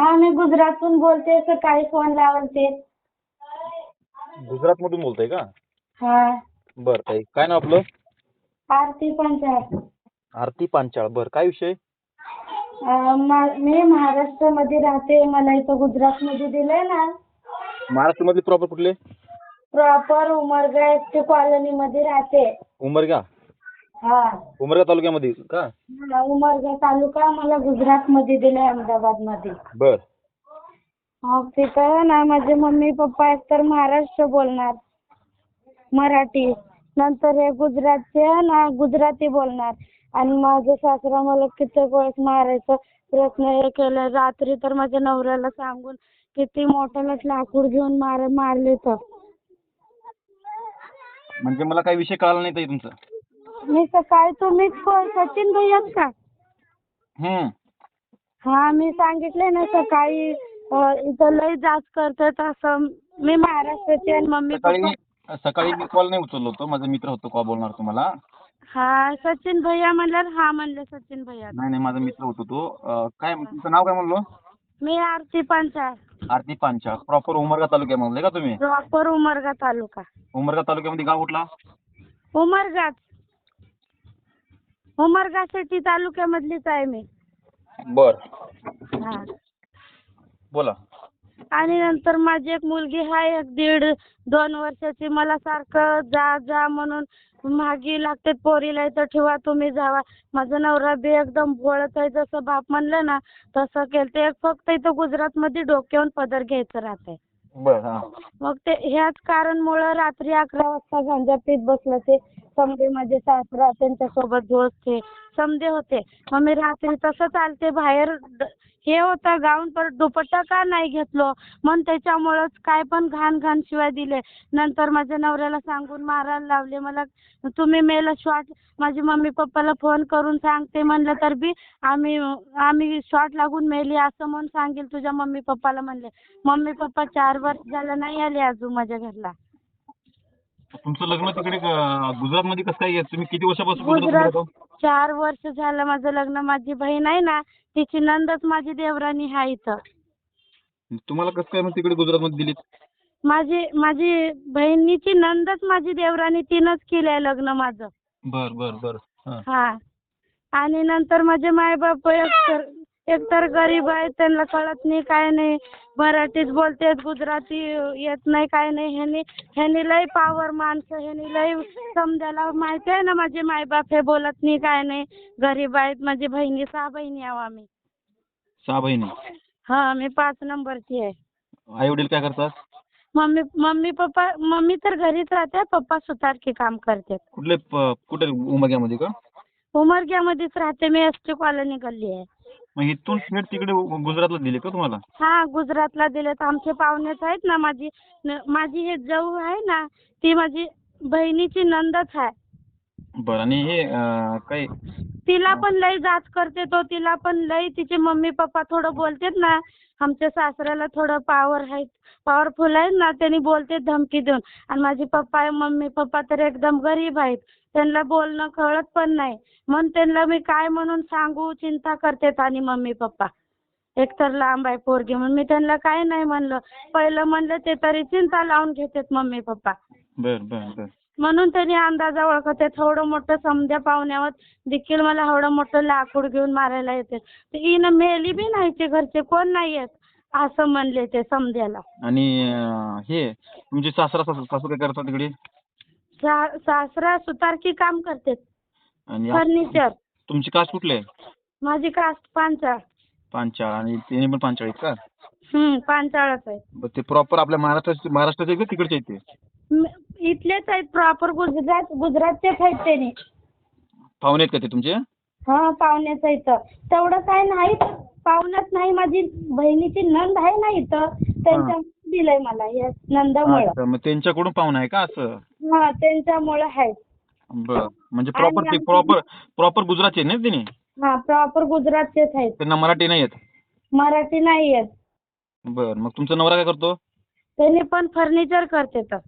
हा मी गुजरातहून बोलते सकाळी फोन लावलते गुजरात मधून बोलताय का? हा. बरं ताई काय नाव आपलं? आरती पंचायत आरती पांचाळ बरं काय विषय? अं, मा- मी महाराष्ट्रामध्ये राहते मला इथं गुजरातमध्ये दिलंय ना. महाराष्ट्रामधले प्रॉपर कुठले? प्रॉपर उमरगा एस टी कॉलनीमध्ये राहते. उमरगा? हा. उमरगा तालुक्यामध्ये का? हा, उमरगा तालुका मला गुजरातमध्ये दिलाय अहमदाबादमध्ये. बर. मग तिथं ना माझे मम्मी पप्पा एकतर महाराष्ट्र बोलणार. मराठी. नंतर हे गुजरातचे ना गुजराती बोलणार. आणि माझे सासरा मला कित्येक वेळेस मारायचा प्रयत्न हे केला. रात्री तर माझ्या नवऱ्याला सांगून किती मोठ्यालाच लाकूड घेऊन मार मारले तर. म्हणजे मला काही विषय कळाला नाही ताई तुमचं. मी सकाळी तुम्हीच कोण सचिन भैयाच का? हम्म. हा मी सांगितले ना सकाळी अं, इथं लय जास्त करतात असं. मी महाराष्ट्राची आणि मम्मी सकाळी पप्पा सकाळी मी कॉल नाही उचललो होतो. माझा मित्र होतो कॉल बोलणार तुम्हाला. हा सचिन भैया म्हणल्यावर हा म्हणले सचिन भैया. नाही नाही माझा मित्र होतो तो. अं, काय तुमचं नाव काय म्हणलो? मी आरती पंचाळ. आरती पांचाळ. प्रॉपर उमरगा तालुक्यामधले का तुम्ही? प्रॉपर उमरगा तालुका. उमरगा तालुक्यामध्ये गाव कुठला? उमरगाच. उमरगा सिटी तालुक्यामधलीच आहे मी. बर. हा. बोला. आणि नंतर माझी एक मुलगी आहे एक दीड दोन वर्षाची. मला सारखं जा जा म्हणून मागे लागते पोरीला इथं ठेवा तुम्ही जावा. माझा नवरा बी एकदम बोलत आहे. जसं बाप म्हणलं ना तसं केलं ते फक्त इथं गुजरातमध्ये डोक्यावरून पदर घ्यायचं राहतंय. बर हा. मग ते ह्याच कारणमुळं रात्री अकरा वाजता गांजा पीत बसलं ते समधे माझे सासरा त्यांच्यासोबत दोस्त हे समधे होते. मग मी रात्री तसं चालते बाहेर हे होतं गाऊन परत दुपट्टा का नाही घेतलो? मग त्याच्यामुळंच काय पण घाण घाण शिवाय दिले. नंतर माझ्या नवऱ्याला सांगून मारायला लावले. मला तुम्ही मेलं शॉट माझी मम्मी पप्पाला फोन करून सांगते म्हणलं तर बी आम्ही आम्ही शॉट लागून मेली असं म्हणून सांगेल तुझ्या मम्मी पप्पाला म्हणले. मम्मी पप्पा चार वर्ष झालं नाही आले अजून माझ्या घरला. तुमचं लग्न तिकडे गुजरात मध्ये कसं काय आहे? तुम्ही किती वर्षापासून गुजरात? चार वर्ष झालं माझं लग्न. माझी बहीण आहे ना तिची नंदच माझी देवरानी आहे इथं. तुम्हाला कसं काय मग तिकडे गुजरातमध्ये दिलीत? माझी माझी बहिणीची नंदच माझी देवरानी तिनंच केलंय लग्न माझं. बर बर बर. हा. हा. आणि नंतर माझे मायबाप एकतर एकतर गरीब आहेत त्यांना कळत नाही काय नाही. मराठीच बोलतात गुजराती येत नाही काय नाही. ह्यांनी ह्यांनी लय पावर माणसं ह्यांनी लय समजायला माहिती आहे ना माझे मायबाप हे बोलत नाही काय नाही. गरीब आहेत माझी बहिणी सहा बहिणी आहो आम्ही. सहा बहिणी? हा मी पाच नंबरची आहे. आई वडील काय करतात? मम्मी मम्मी पप्पा मम्मी तर घरीच राहते पप्पा सुतारकी काम करतात. कुठले प- कुठे उमरग्यामध्ये का? उमरग्यामध्येच राहते मी एस टी कॉलनी गल्ली आहे. मग इथून थेट तिकडे गुजरातला दिले का तुम्हाला? हा गुजरातला दिलेत. आमचे पाहुणेच आहेत ना माझी न- माझी हे जाऊ आहे ना ती माझी बहिणीची नंदच आहे. बरं आणि हे अं, काय तिला पण लय जाच करते तो तिला पण लय तिचे मम्मी पप्पा थोडं बोलतेत ना आमच्या सासऱ्याला थोडं पॉवर आहे पॉवरफुल आहेत ना त्यांनी बोलते धमकी देऊन. आणि माझे पप्पा मम्मी पप्पा तर एकदम गरीब आहेत. त्यांना बोलणं कळत पण नाही. म्हणून त्यांना मी काय म्हणून सांगू? चिंता करतात आणि मम्मी पप्पा. एक तर लांब आहे पोरगी म्हणून. मी त्यांना काय नाही म्हणलं. पहिलं म्हणलं ते तरी चिंता लावून घेतात मम्मी पप्पा. बर बर बर. म्हणून त्यांनी अंदाजा ओळखते थोडं मोठं समध्या पाहुण्यावर देखील मला एवढं मोठं लाकूड घेऊन मारायला येते. तर हिनं मेली बी नाही ते घरचे कोण नाही येत असं म्हणले ते समध्याला आणि अं, हे तुमचे सासरा सासू सासू काय करतात तिकडे? सा- सासरा सुतारकी काम करते. आणि आप- फर्निचर. तुमची कास्ट कुठले आहे? माझी कास्ट पांचाळ. पांचाळ. आणि तिने पण पांचाळ आहेत का? हम्म पांचाळच आहे बरं ते प्रॉपर आपल्या महाराष्ट्राचे महाराष्ट्राचे आहेत का तिकडचे आहेत ते म- इथलेच आहेत प्रॉपर गुजरात गुजरातचेच आहेत त्यांनी. पाहुणे आहेत का ते तुमचे? हा पाहुण्याचं इथं तेवढं काय नाही पाहुण्यात नाही माझी बहिणीची नंद आहे ना इथं. त्यांच्या दिलंय मला या नंदामुळं. अच्छा, मग त्यांच्याकडून पाहुणे आहे का असं? हा त्यांच्यामुळं आहे बर म्हणजे प्रॉपर ते प्रॉपर प्रॉपर गुजरातचे आहेत ना हा प्रॉपर गुजरातचेच आहेत. त्यांना मराठी नाही येत? मराठी नाही येत. बर मग तुमचा नवरा काय करतो? त्यांनी पण फर्निचर करते तर.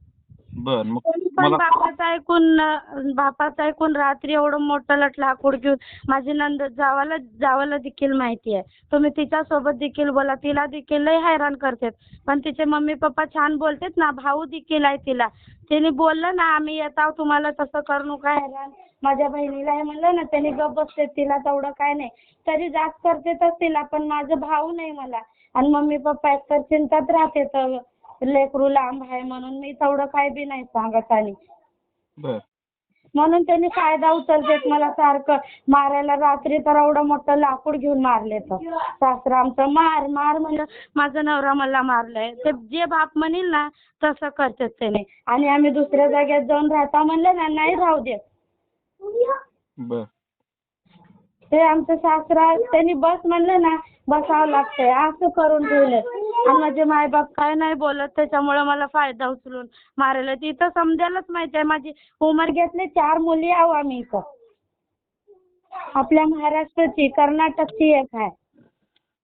बर मग पण मला बापाचं ऐकून अं, बापाचं ऐकून रात्री एवढं मोठं लट लाकूड घेऊन माझी नंद जावाला जावाला देखील माहिती आहे तुम्ही तिच्यासोबत देखील बोला तिला देखील लय हैराण करतात पण तिचे मम्मी पप्पा छान बोलतात ना भाऊ देखील आहे तिला. तिने बोललं ना आम्ही येत आहोत तुम्हाला तसं करू नका हैराण? माझ्या बहिणीला हे म्हणलं ना त्यांनी गप बसते तिला तेवढं काय नाही. तरी जास्त करतेच तिला पण माझं भाऊ नाही मला. आणि मम्मी पप्पा एकतर चिंतात राहते तर लेकरू लांब आहे म्हणून मी तेवढं काय बी नाही सांगत आणि. बर. म्हणून त्यांनी फायदा उचलतेत मला सारखं. मारायला रात्री तर एवढं मोठं लाकूड घेऊन मारले तर. सासरा आमचं मार मार म्हणलं. माझा नवरा मला मारलाय. ते जे बाप म्हणेल ना तसं करतात त्याने आणि आम्ही दुसऱ्या जागेत जाऊन राहता म्हणलं ना नाही राहू देत. बर. ते आमचं सासरा त्यांनी बस म्हणलं ना बसावं लागतंय. असं करून ठेवले आणि माझे मायबाप काय नाही बोलत त्याच्यामुळे मला फायदा उचलून मारायला तिथं समजायलाच माहिती आहे. माझी उमर घेतली चार मुली आहो आम्ही इथं. आपल्या महाराष्ट्राची कर्नाटकची एक आहे.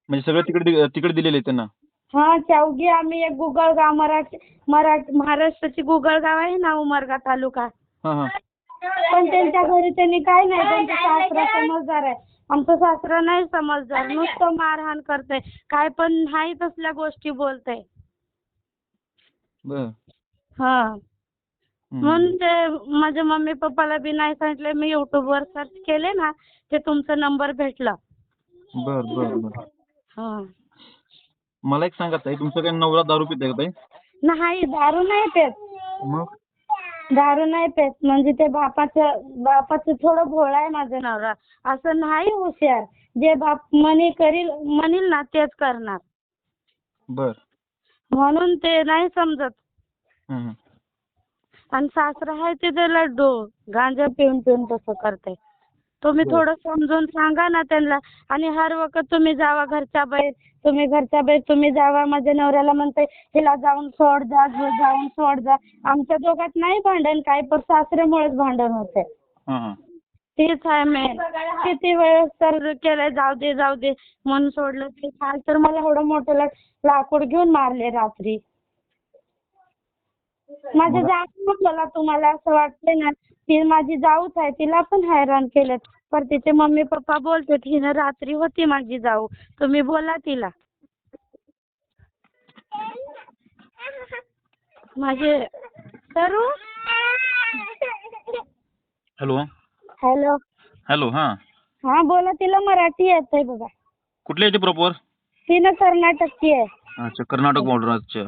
म्हणजे सगळं तिकडे तिकडे दिलेलं आहे त्यांना? हा चौघी आम्ही एक गुगळगाव मराठी मराठ महाराष्ट्राची गुगळगाव आहे ना उमरगा तालुका. हा हा. पण त्यांच्या घरी त्यांनी काय नाही त्यांचा सासरा समजदार आहे. आमचं सासरा नाही समजदार नुसतं मारहाण करतंय. काय पण नाही तसल्या गोष्टी बोलतंय. बर. हा. म्हणून ते माझ्या मम्मी पप्पाला बी नाही सांगितलं मी युट्यूबवर सर्च केले ना ते तुमचा नंबर भेटला. बर बर बर. हा. मला एक सांगा ताई तुमचं काही नवरा दारू पित का ताई? नाही दारू नाही पेत. मग? दारू नाही पेत. म्हणजे ते बापाचं बापाचं थोडं भोळा आहे माझा नवरा. असं नाही हुशार. जे बाप म्हणे करील म्हणील ना तेच करणार. बर. म्हणून ते नाही समजत. हम्म. आणि सासरा आहे ते ते लड्डू गांजा पिऊन पिऊन तसं करते. तुम्ही हो. थोडं समजून सांगा ना त्यांना. आणि हर वखत तुम्ही जावा घरच्या बाहेर. तुम्ही घरच्या बाहेर तुम्ही जावा. माझ्या नवऱ्याला म्हणते हिला जाऊन सोड जा जाऊन सोड जा आमच्या दोघात नाही भांडण काय पण सासऱ्यामुळेच भांडण होते. हा हा. तेच आहे मेन किती वेळेस तर केलंय जाऊ दे जाऊ दे. म्हणून सोडलं ते काल तर मला एवढं मोठं लाकूड घेऊन मारले रात्री. माझ्या जाऊ मला तुम्हाला असं वाटतंय ना ती माझी जाऊच आहे तिला पण हैराण केलं. पर तिचे मम्मी पप्पा बोलते हिनं रात्री होती माझी जाऊ. तुम्ही बोला तिला. माझे सरू? हॅलो. हॅलो. हॅलो हा. हा बोला तिला मराठी येतंय बघा. कुठले येते प्रॉपर तिनं कर्नाटकची आहे. अच्छा कर्नाटक बॉर्डर अच्छा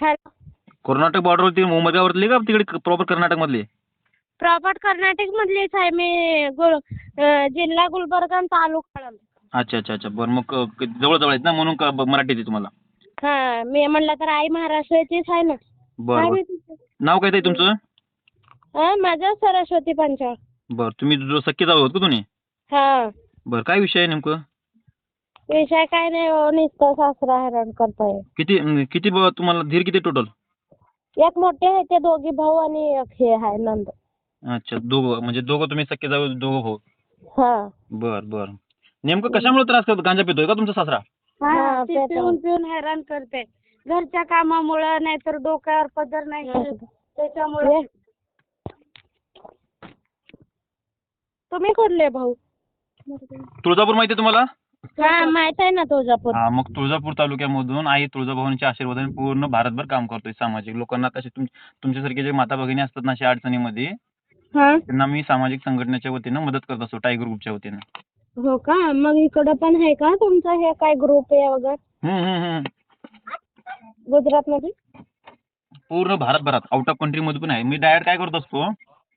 हॅलो. कर्नाटक बॉर्डरवरती उमरगावरती का तिकडे प्रॉपर कर्नाटक मधली प्रॉपर कर्नाटक मधलीच आहे. मी गुल जिल्हा गुलबर्गा आणि तालुका कळंब. अच्छा अच्छा अच्छा. बरं मग क- जवळ जवळ आहेत ना म्हणून का ब- मराठी येते तुम्हाला? हा मी म्हणलं तर आई महाराष्ट्राचीच आहे ना. बरं काय बरं. माहिती? नाव काय ताई तुमचं? हा माझं सरस्वती पंचाळ. बरं तुम्ही जो सख्खे जाऊ का तुम्ही? हा. बरं काय विषय आहे नेमकं? विषय काय नाही हो नुसतं सासरा हैराण करताय. किती अं, किती ब- तुम्हाला धीर किती टोटल एक मोठे आहे ते दोघी भाऊ आणि एक हे आहे नंद. अच्छा दोघं म्हणजे दोघं तुम्ही सख्खे जाऊ दोघं हो हा. बरं बरं. नेमकं कशामुळे त्रास करतो? गांजा पितोय का तुमचा सासरा? हा ती पिऊन पिऊन हैराण करते. घरच्या कामामुळं नाहीतर डोक्यावर पदर नाही करत. त्याच्यामुळे. तुम्ही कुठले भाऊ? तुळजापूर माहिती आहे तुम्हाला? हा माहीत आहे ना तुळजापूर. हा मग तुळजापूर तालुक्यामधून आई तुळजाभवानीच्या आशीर्वादाने पूर्ण भारतभर काम करतोय सामाजिक. लोकांना कसे तुम तुमच्यासारखे जे माता भगिनी असतात ना अशा अडचणीमध्ये हा त्यांना मी सामाजिक संघटनेच्या वतीनं मदत करत असतो टायगर ग्रुपच्या वतीनं. हो का? मग इकडं पण आहे का तुमचा हे काय ग्रुप आहे वगैरे? हम्म, हम्म, हम्म. गुजरात मध्ये पूर्ण भारतभरात आउट ऑफ कंट्री मध्ये पण आहे. मी डायरेक्ट काय करत असतो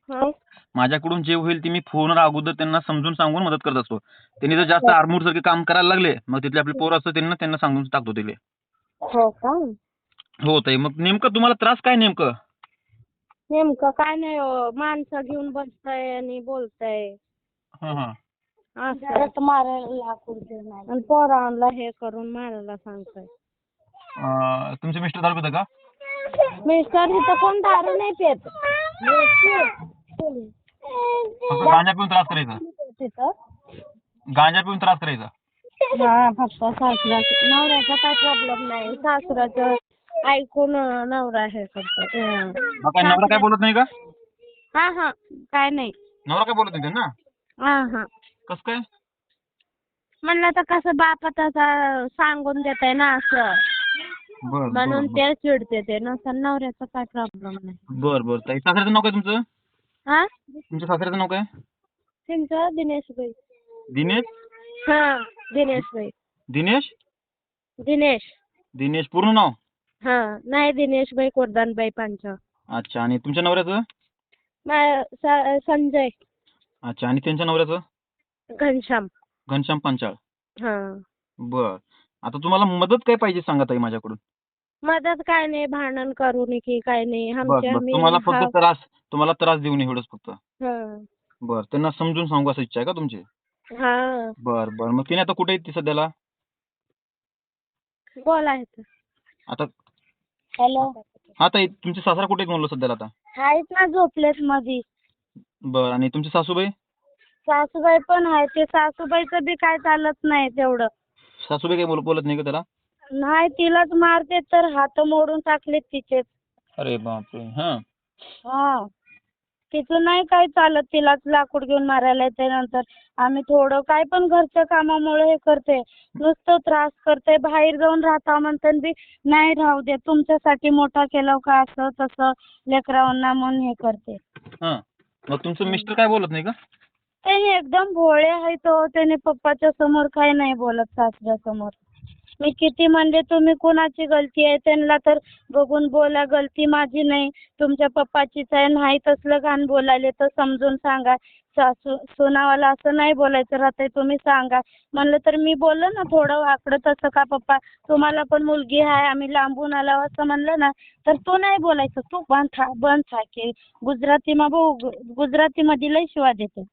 हा. माझ्याकडून जे होईल ते मी फोनवर अगोदर त्यांना समजून सांगून मदत करत असतो. त्यांनी जर जास्त आरमूर सारखे काम करायला लागले मग तिथले आपले पोरं असतात त्यांना त्यांना सांगून टाकतो तिथे हो का? हो ताई मग नेमकं तुम्हाला त्रास काय नेमकं? नेमकं काय नाही हो माणसं घेऊन बसताय आणि बोलताय. हा हा. असं. मारायला लाकूड आणि पोरांना हे करून मारायला सांगताय. अं, तुमचे मिस्टर दारू पिता का? मिस्टर इथं कोण दारू नाही पित. फक्त गांजा पिऊन त्रास करायचा. तिथं गांजा पिऊन त्रास करायचा. हा फक्त सासरा नवऱ्याचा काय प्रॉब्लेम नाही. सासऱ्याचं ऐकून अं, नवरा हे करतो. हं. मग काय नवरा काय बोलत नाही का? हा हा काय नाही. नवरा काय बोलत नाही त्यांना? हा हा. कसं काय? म्हणलं तर कसं बापात आता सांगून देत ना असं. बर म्हणून ते चिडते ते नसतं नवऱ्याचा काय प्रॉब्लेम नाही. बर बर. ताई सासऱ्याचं नाव काय तुमचं? हा? तुमच्या सासऱ्याचं नाव काय? तुमचं दिनेश भाई दिनेश? हा दिनेश भाई दिनेश? दिनेश. दिनेश पूर्ण नाव? हा नाही दिनेश भाई कोरदानबाई पांचाळ अच्छा आणि तुमच्या नवऱ्याचं? मा- स- संजय. अच्छा आणि त्यांच्या नवऱ्याचं? घनश्याम. घनश्याम पांचाळ. हा. बर. आता तुम्हाला मदत काय पाहिजे सांगा ताई माझ्याकडून? मदत काय नाही भांडण करू नये की काय नाही. आमचे आम्ही तुम्हाला हा- फक्त त्रास तुम्हाला त्रास देऊ नये एवढंच फक्त. हा. बर त्यांना समजून सांगू असं इच्छा आहे का तुमची? हा. बर बर. मग तिने आता कुठे आहे ती सध्याला? बोला. आता हॅलो. हा ताई तुमचे सासरा कुठे आहेत म्हणलो सध्याला आता? आहेत ना झोपलेत मधी. बर आणि तुमची सासूबाई? सासूबाई पण आहे ते सासूबाईचं बी काय चालत नाही तेवढं. सासूबाई काही बोल बोलत नाही का त्याला? नाही तिलाच मारते तर हात मोडून टाकलेत तिचे अरे बापरे हा. हा. तिचं नाही काय चालत तिलाच लाकूड घेऊन मारायला येते नंतर. आम्ही थोडं काय पण घरच्या कामामुळे हे करते नुसतं त्रास करते बाहेर जाऊन राहता म्हणतात बी नाही राहू दे तुमच्यासाठी मोठा केलं का असं तसं लेकरांना म्हणून हे करते. हा. मग तुमचं मिस्टर काय बोलत नाही का? ते एकदम भोळे आहे तो त्याने पप्पाच्या समोर काही नाही बोलत सासऱ्या समोर मी किती म्हणले तुम्ही कुणाची गलती आहे? त्यांना तर बघून बोला गलती माझी नाही. तुमच्या पप्पाचीच आहे नाही तसलं घाण बोलायले तर समजून सांगा. सासू सुनावाला असं नाही बोलायचं राहतंय तुम्ही सांगा. म्हणलं तर मी बोललो ना थोडं वाकडं तसं का पप्पा? तुम्हाला पण मुलगी आहे आम्ही लांबून आलो असं म्हणलं ना तर तू नाही बोलायचं. तू बंद था बंद था की गुजरातीमा भाऊ गुजरातीमध्ये लय शिवा देते.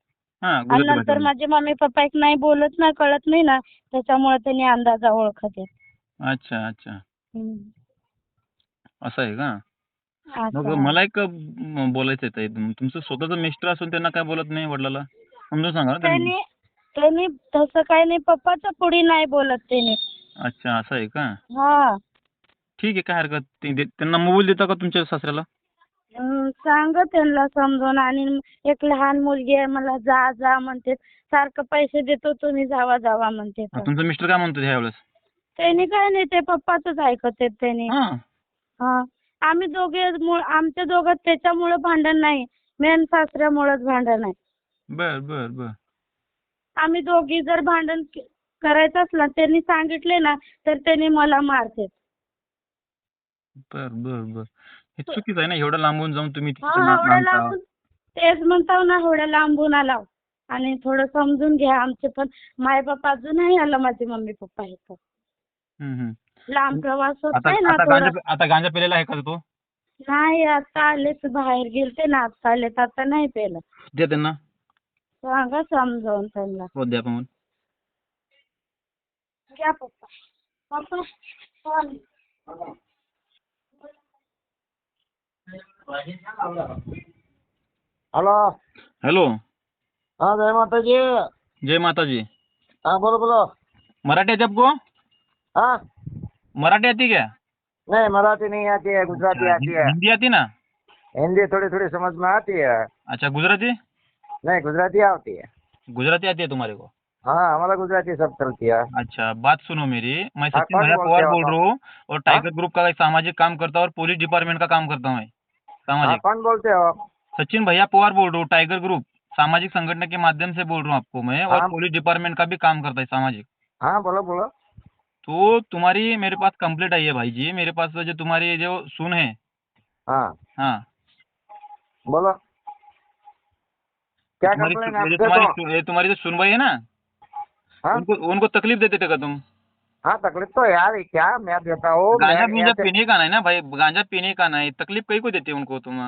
आणि नंतर. माझे मम्मी पप्पा एक नाही बोलत ना कळत नाही ना त्याच्यामुळे त्यांनी अंदाजा ओळखत अच्छा अच्छा. असं आहे का? मग. मला एक बोलायचं आहे तुमचं स्वतःचं मिस्टर असून त्यांना काय बोलत नाही वडिलाला? समजून सांगा त्यांनी. त्यांनी तसं काही नाही पप्पाच्या पुढे नाही बोलत त्यांनी. अच्छा असं आहे का? हा. ठीक आहे काय हरकत त्यांना मोबाईल देता का तुमच्या सासऱ्याला? सांग त्यांना समजून आणि एक लहान मुलगी आहे मला जा जा म्हणते. सारखं पैसे देतो तुम्ही जावा जावा म्हणते. हा. तुमचं मिस्टर काय म्हणतो त्यांनी काय नाही ते पप्पाच ऐकत आहेत त्यांनी. हा. हा. आम्ही दोघे मु- आमच्या दोघात त्याच्यामुळे भांडण नाही. मेन सासऱ्यामुळेच भांडण आहे. बर बर बर. आम्ही दोघी जर भांडण के- करायचं असलं त्यांनी सांगितले ना तर त्यांनी मला मारते बर बर बर. हे चुकीचं आहे ना एवढं लांबून जाऊन तुम्ही तिचं हा नाक एवढ्या आणता. लांबून. तेच म्हणताव ना एवढ्या लांबून आलाव. आणि थोडं समजून घ्या आमचे पण. माय बाप अजूनही आलं माझे मम्मी पप्पा इथं हम्म, हम्म. लांब प्रवास आता होतोय ना आता थोडा. गांजा आता गांजा पेलेला आहे का तो? नाही आता आलेच बाहेर गेलते ना आता आलेत आता नाही पेलं. द्या त्यांना. सांगा समजावून त्यांना. हो द्या पण. घ्या पप्पा. पप्पा चाल. हॅलो हॅलो हा जय माताजी जय माताजी हा बोलो बोलो मराठी आती आपको हाँ मराठी आती क्या नहीं मराठी नहीं आती है गुजराती आती है हिंदी आती ना हिंदी थोड़ी थोड़ी समझ में आती है अच्छा गुजराती नहीं गुजराती आती है गुजराती आती है तुम्हारे को हाँ हमारा गुजराती सब चलती है अच्छा बात सुनो मेरी मैं सचिन भैया पवार बोल रहा हूँ और टाइगर ग्रुप का एक सामाजिक काम करता हूँ और पुलिस डिपार्टमेंट का काम करता हाँ सामाजिक। कौन बोलते हो? सचिन भैया पवार बोल रहा हूँ टाइगर ग्रुप सामाजिक संगठन के माध्यम से बोल रहा हूँ आपको मैं और हाँ। पुलिस डिपार्टमेंट का भी काम करता है सामाजिक। हाँ बोलो बोलो। तो तुम्हारी मेरे पास कंप्लेंट आई है भाई जी मेरे पास जो तुम्हारी जो सुन है। हाँ। हाँ। बोलो। क्या तुम्हारी तुम्हारी तुम्हारी जो सुनवाई है ना हाँ। उनको उनको तकलीफ़ देते थे का तुम? हाँ तकलीफ़ तो यार क्या? मैं देता हूँ गांजा पीने पीने का नहीं ना भाई गांजा पीने का नहीं तकलीफ़ कहीं को देते उनको तुम?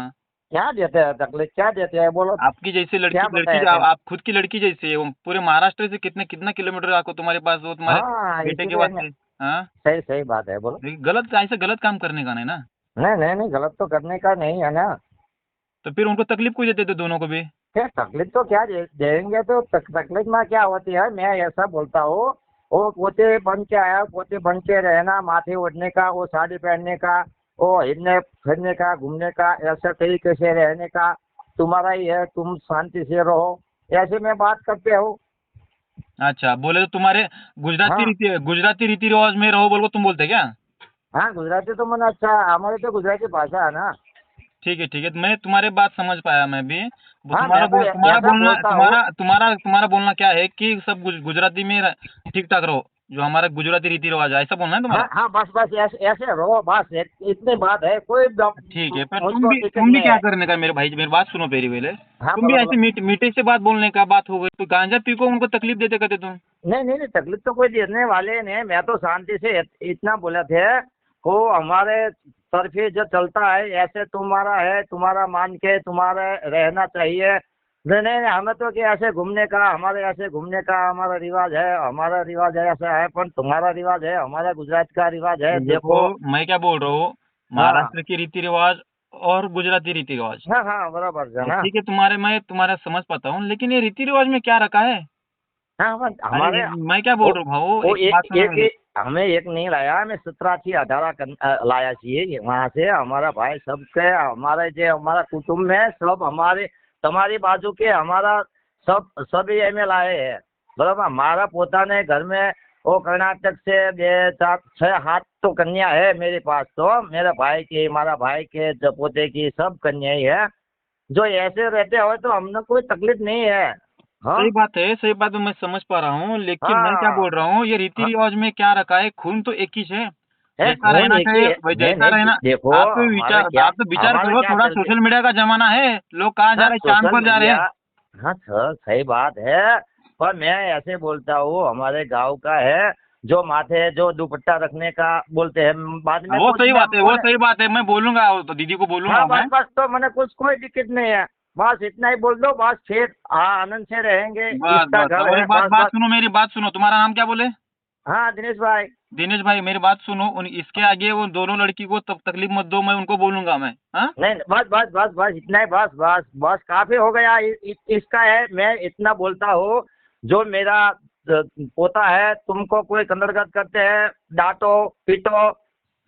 क्या देते हैं तकलीफ़? क्या देते हैं? बोलो आपकी जैसी लड़की लड़की था? आप खुद की लड़की जैसी है पूरे महाराष्ट्र से कितने कितना किलोमीटर आपको तुम्हारे पास वो तुम्हारे हाँ बेटे के वास्ते हाँ? सही सही बात है बोलो। गलत ऐसे गलत काम करने का नहीं ना? नहीं नहीं नहीं गलत तो करने का नहीं है ना। तो फिर उनको तकलीफ़ क्यों देते थे दोनों को भी? क्या तकलीफ़ तो क्या देंगे तो तकलीफ़ में क्या होती है? मैं ऐसा बोलता हूँ वो पोते बन के आया पोते बन के रहना माथे ओढ़ने का वो साड़ी पहनने का वो हिरने फिरने का घूमने का ऐसे तरीके से रहने का तुम्हारा ही है तुम शांति से रहो। ऐसे में बात करते हो। अच्छा बोले तो तुम्हारे गुजराती हाँ। रीति गुजराती रीति रिवाज में रहो बोल को तुम बोलते क्या? हाँ गुजराती तो मैंने अच्छा हमारे तो गुजराती भाषा है ना। ठीक है ठीक है। मैं तुम्हारे बात समझ पाया मैं भी। हाँ, तुम्हारा तो बोल, तुम्हारा बोलना तुम्हारा तुम्हारा तुम्हारा बोलना क्या है कि सब गुजराती में ठीक ठाक रहो जो हमारा गुजराती रीति रिवाज है। ऐसा बोलना है हाँ तुम्हारा? हाँ बस बस ऐसे ऐसे रहो बस इत- इतनी बात है कोई ठीक है पर तुम भी तुम भी क्या करने का मेरे भाई मेरी बात सुनो पहले पहले। हाँ, तुम भी ऐसे मीठ से बात बोलने का बात हो गई तो गांजा पी को उनको तकलीफ़ देते कहते तुम? नहीं नहीं नहीं तकलीफ़ तो कोई देने वाले नहीं मैं तो शांति से इतना बोला थे। को हमारे तरफे जो चलता है ऐसे तुम्हारा है तुम्हारा मान के तुम्हारा रहना चाहिए। नहीं नहीं हमें तो कि ऐसे घूमने का हमारे ऐसे घूमने का हमारा रिवाज है हमारा रिवाज है ऐसा है पर तुम्हारा रिवाज है हमारा गुजरात का रिवाज है देखो मैं क्या बोल रहा हूँ? महाराष्ट्र की रीति रिवाज और गुजराती रीति रिवाज। हाँ हाँ बराबर है। ठीक है तुम्हारे मैं तुम्हारा समझ पाता हूँ लेकिन ये रीति रिवाज में क्या रखा है? हाँ हाँ, हमारे मैं क्या बोल रहा हूँ हमें एक नहीं लाया, हमें सत्रह थी अठारह लाया चाहिए वहाँ से हमारा भाई सब हमारे जो हमारा कुटुंब है सब हमारे, तुम्हारी बाजू के हमारा सब सब एम एल आए है। बराबर, हमारा पोता ने घर में, वो कर्नाटक से छह चार छः हाथ तो कन्या है मेरे पास तो मेरे भाई की, हमारा भाई के पोते की सब कन्या ही। है जो ऐसे रहते हो तो हमने कोई तकलीफ़ नहीं है। हाँ। सही बात है सही बात मैं समझ पा रहा हूँ लेकिन मैं क्या हाँ। बोल रहा हूँ ये रीति हाँ। रिवाज में क्या रखा है खून तो एक ही है। है, जैसा रहना चाहिए नहीं, जैसा नहीं, रहना देखो आप तो विचार आप तो विचार करो थोड़ा सोशल मीडिया का जमाना है लोग कहाँ जा रहे हैं चाँद पर जा रहे हैं। हाँ सर सही बात है पर मैं ऐसे बोलता हूँ हमारे गाँव का है जो माथे जो दुपट्टा रखने का बोलते हैं बाद में वो सही बात है वो सही बात है मैं बोलूँगा तो दीदी को बोलूँगा हाँ बस तो मैंने कुछ कोई दिक्कत नहीं है। बस इतना ही बोल दो बस फिर हाँ आनंद से रहेंगे बात बात सुनो मेरी बात सुनो तुम्हारा नाम क्या बोले? हाँ दिनेश भाई। दिनेश भाई मेरी बात सुनो उन इसके आगे वो दोनों लड़की को तब तकलीफ़ मत दो मैं उनको बोलूँगा मैं हाँ? नहीं नहीं, बस बस बस बस इतना ही बस बस बस काफ़ी हो गया इ, इ, इसका है मैं इतना बोलता हूँ जो मेरा पोता है तुमको कोई कंदरगत करते हैं डांटो पीटो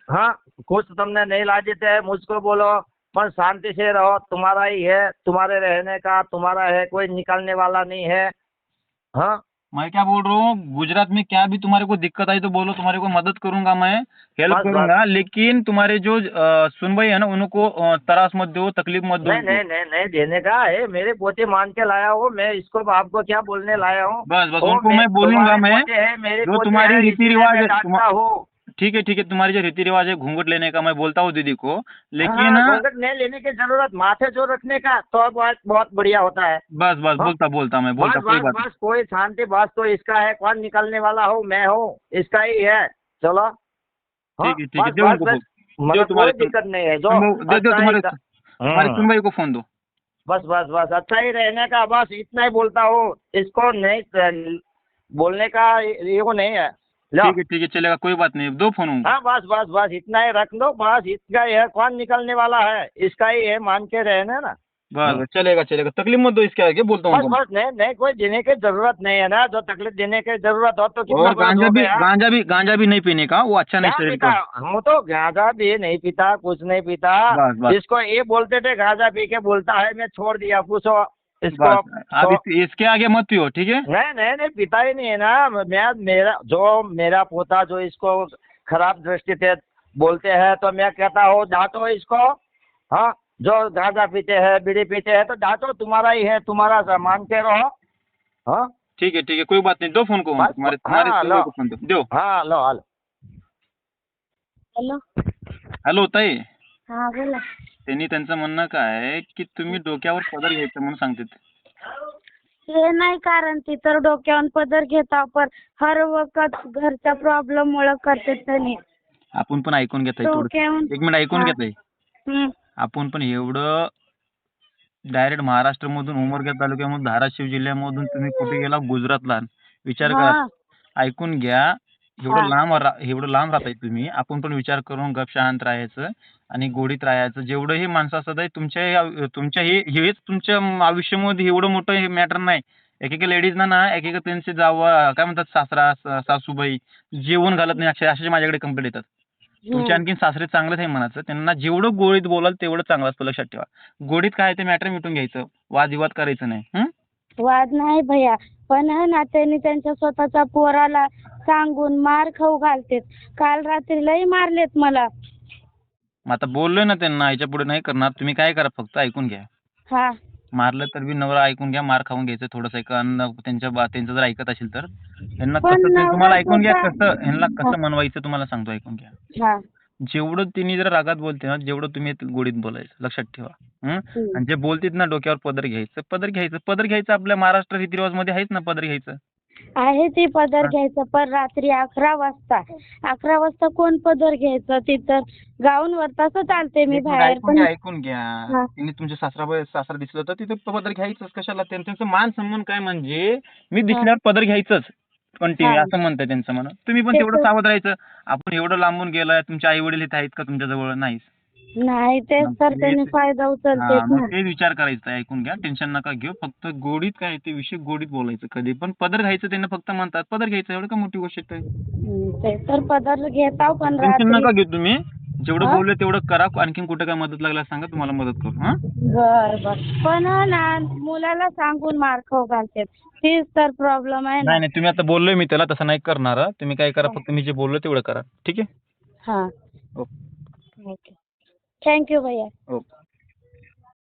हाँ कुछ तुमने नहीं ला देते हैं मुझको बोलो पर शांति से रहो। तुम्हारा ही है तुम्हारे रहने का तुम्हारा है कोई निकालने वाला नहीं है। हाँ? मैं क्या बोल रहा हूँ? गुजरात में क्या भी तुम्हारे को दिक्कत आई तो बोलो तुम्हारे को मदद करूँगा मैं हेल्प। करूँगा। लेकिन तुम्हारे जो सुनवाई है ना उनको तरास मत दो तकलीफ़ मत दो नहीं नहीं नहीं नहीं देने का है। मेरे पोते मान के लाया हूँ मैं इसको आपको क्या बोलने लाया हूँ? बस बस उनको मैं बोलूँगा मैं जो तुम्हारी रीति रिवाज हूँ। ठीक है ठीक है तुम्हारी जो रीति रिवाज है घूंघट लेने का मैं बोलता हूँ दीदी को लेकिन हाँ, घूंघट नहीं लेने की ज़रूरत माथे जो रखने का तो बहुत बहुत बढ़िया होता है। बस बस हाँ। बोलता बोलता मैं बोलता बस कोई बस बात बस कोई शांति बस तो इसका है कौन निकलने वाला हो? मैं हूँ इसका ही है चलो। हाँ, ठीक है ठीक है मतलब तुम्हारे दिक्कत नहीं है जो अच्छा तुम्हारे ही- हम्म, को फ़ोन दो। बस बस बस अच्छा ही रहने का बस इतना ही बोलता हूँ इसको नहीं बोलने का ये वो नहीं है। ठीक है ठीक है चलेगा कोई बात नहीं। दो फ़ोन हाँ बस बस बस इतना ही रख दो बस इसका ही है कौन निकलने वाला है? इसका ही है मान के रहना ना। बस चलेगा चलेगा। तकलीफ़ मत दो इसके आगे बोलता हूँ बस बस नहीं नहीं कोई देने की ज़रूरत नहीं है ना। जो तकलीफ़ देने की ज़रूरत हो तो और गांजा भी हाँ? गांजा भी गांजा भी नहीं पीने का वो अच्छा नहीं शरीर को। हम तो गांजा भी नहीं पीता कुछ नहीं पीता। इसको ये बोलते थे गांजा पी के बोलता है मैं छोड़ दिया पूछो। इसको बस अब तो- इस, इसके आगे मत पियो ठीक है? नहीं नहीं नहीं पीता ही नहीं है ना। मैं मेरा जो मेरा पोता जो इसको खराब दृष्टि से बोलते हैं तो मैं कहता हूँ डांटो इसको हाँ जो गांजा पीते हैं बीड़ी पीते हैं तो डांटो तुम्हारा ही है तुम्हारा सा मान के रहो। हाँ? ठीक है ठीक है कोई बात नहीं दो फ़ोन को तुम्हारे हाँ, तुम्हारे को फ़ोन दो। दो। हाँ लो हालो हॅलो। हॅलो ताई। हा बोला। त्यांनी त्यांचं म्हणणं काय आहे की तुम्ही डोक्यावर पदर घ्यायचं म्हणून सांगतात. हे नाही कारण ती तर डोक्यावर पदर घेता पण हर वखत घरच्या प्रॉब्लेम मुळे करते त्यांनी आपण पण ऐकून घेताय थोडं. डोक्यावर एक मिनिट ऐकून हा. हम्म. आपण पण एवढं डायरेक्ट महाराष्ट्रामधून उमरगा तालुक्यामधून धाराशिव जिल्ह्यामधून तुम्ही कुठे गेला? गुजरातला. विचार करा. हा. ऐकून घ्या. एवढं हा. लांब रा- एवढं लांब राहताय तुम्ही. आपण पण विचार करून गप शांत राहायचं आणि गोडीत राहायचं. जेवढं हे माणसं असतात तुमच्या तुमच्या हे हेच तुमच्या आयुष्यामध्ये एवढं मोठं हे मॅटर नाही. एक एक लेडीजना ना एक एक त्यांचे जावं काय म्हणतात सासरा स- सासूबाई जेवण घालत नाही अशा अशाचे माझ्याकडे कंप्लेंट येतात. तुमचे आणखीन सासरे चांगलेच आहे म्हणायचं. त्यांना जेवढं गोडीत बोलाल तेवढं चांगलं असतं लक्षात ठेवा. गोडीत काय ते मॅटर मिटून घ्यायचं. वादविवाद करायचं नाही. हं? वाद नाही भैया. पण है ना त्यांनी त्यांच्या स्वतःच्या पोराला सांगून मार खाऊ घालतेत. काल रात्री लई मारलेत मला. मग आता बोललोय ना त्यांना याच्यापुढे नाही करणार. तुम्ही काय करा फक्त ऐकून घ्या. हा. मारलं तर बी नवरा ऐकून घ्या मार खाऊन घ्यायचं थोडंसं ऐका त्यांच्या बा त्यांचं जर ऐकत असेल तर. त्यांना पण कसं ते नवरा तुम्हाला ऐकून घ्या कसं ह्यांना कसं मनवायचं तुम्हाला सांगतो ऐकून घ्या. हा. जेवढं तिने जर रागात बोलते ना जेवढं तुम्ही गोडीत बोलायचं लक्षात ठेवा? हम्म. आणि जे बोलतात ना डोक्यावर पदर घ्यायचं पदर घ्यायचं पदर घ्यायचं आपल्या महाराष्ट्र रीतिरिवाजमध्ये आहेच ना पदर घ्यायचं? आहे ती पदर घ्यायचं पण रात्री अकरा वाजता अकरा वाजता कोण पदर घ्यायचं? तिथं गाऊनवर तसं चालते मी एक मिनिट बाहेर ऐकून पण घ्या ऐकून घ्या. हा. तिने तुमच्या सासरा सासरा दिसलं तर तिथे पदर घ्यायचंच कशाला? त्यांचं मान सन्मान काय म्हणजे? मी दिसल्यावर पदर घ्यायचंच. कंटिन्यू. असं म्हणतंय त्यांचं म्हणा तुम्ही पण तेवढं सावध राहायचं. आपण एवढं लांबून गेलाय तुमचे आई वडील इथे आहेत का तुमच्या जवळ नाही तेच मग तर ते- त्यांनी फायदा विचार करायचं ऐकून घ्या. टेन्शन नका घेऊ. फक्त गोडीत काय ते विषय गोडीत बोलायचं कधी. पण पदर घ्यायचं त्यांना फक्त म्हणतात. पदर घ्यायचं एवढं का मोठी गोष्ट आहे? ते तर पदर घेताव पण टेन्शन नका घेऊ तुम्ही. जेवढं हा? बोलले तेवढं करा आणखीन कुठं काय मदत लागल्यास सांगा तुम्हाला मदत करू हा? बर बर. पण हो ना मुलाला सांगून मार खाऊ घालतेत तीच तर प्रॉब्लेम आहे ना. नाही नाही तुम्ही आता बोललोय मी त्याला तसं नाही करणार हा. तुम्ही काय करा फक्त मी जे बोललो तेवढं करा. ठीक आहे? हा. ओके. ओके. थँक्यू भैया. ओके.